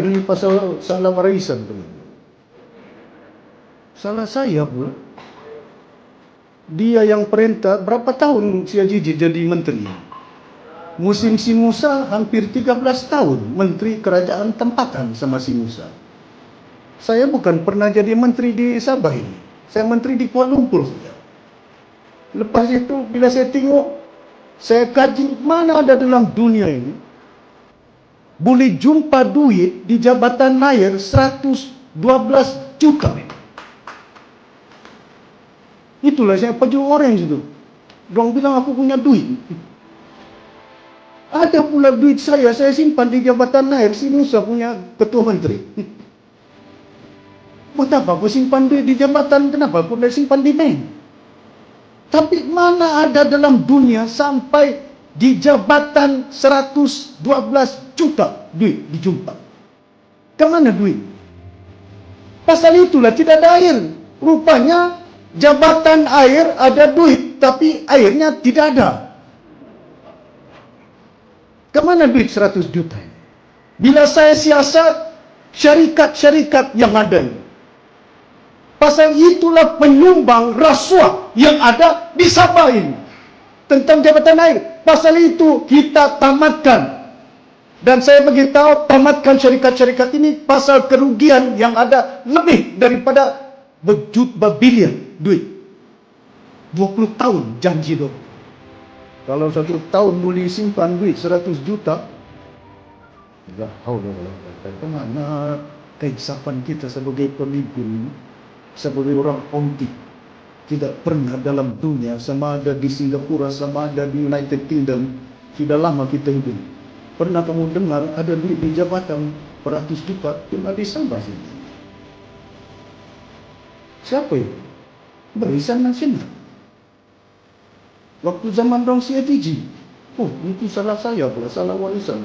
Ini pasal salah warisan tu. Salah saya pun. Dia yang perintah berapa tahun si Haji jadi menteri? Musim si Musa hampir 13 tahun menteri kerajaan tempatan sama si Musa. Saya bukan pernah jadi menteri di Sabah ini. Saya menteri di Kuala Lumpur saja. Lepas itu bila saya tengok saya kaji mana ada dalam dunia ini boleh jumpa duit di jabatan air 112 juta. Itulah saya paju orange itu. Diorang bilang aku punya duit. Ada pula duit saya, saya simpan di jabatan air. Si Musa punya ketua menteri. Buat apa aku simpan duit di jabatan? Kenapa aku simpan di bank? Tapi mana ada dalam dunia sampai di jabatan 112 juta duit dijumpa. Kemana duit? Pasal itulah tidak ada air. Rupanya jabatan air ada duit tapi airnya tidak ada. Kemana duit 100 juta? Bila saya siasat syarikat-syarikat yang ada ini. Pasal itulah penyumbang rasuah yang ada di Sabah ini. Tentang jabatan air. Pasal itu kita tamatkan. Dan saya beritahu tamatkan syarikat-syarikat ini pasal kerugian yang ada lebih daripada berjut berbilion duit. 20 tahun janji tu. Kalau satu tahun boleh simpan duit 100 juta, ya haula wala quwwata mana keinsapan kita sebagai pemimpin, sebagai orang politik tidak pernah dalam dunia sama ada di Singapura sama ada di United Kingdom sudah lama kita hidup. Pernah kamu dengar ada duit di jabatan beratus juta cuma di sini siapa itu? Barisan Nasional waktu zaman dong CITG oh itu salah saya pula salah warisan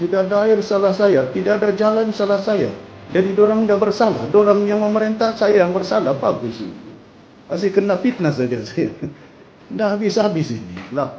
tidak ada air salah saya. Tidak ada jalan salah saya. Jadi orang dah bersalah orang yang memerintah saya yang bersalah bagus itu masih kena fitnah saja saya. Dah habis-habis ini. Lah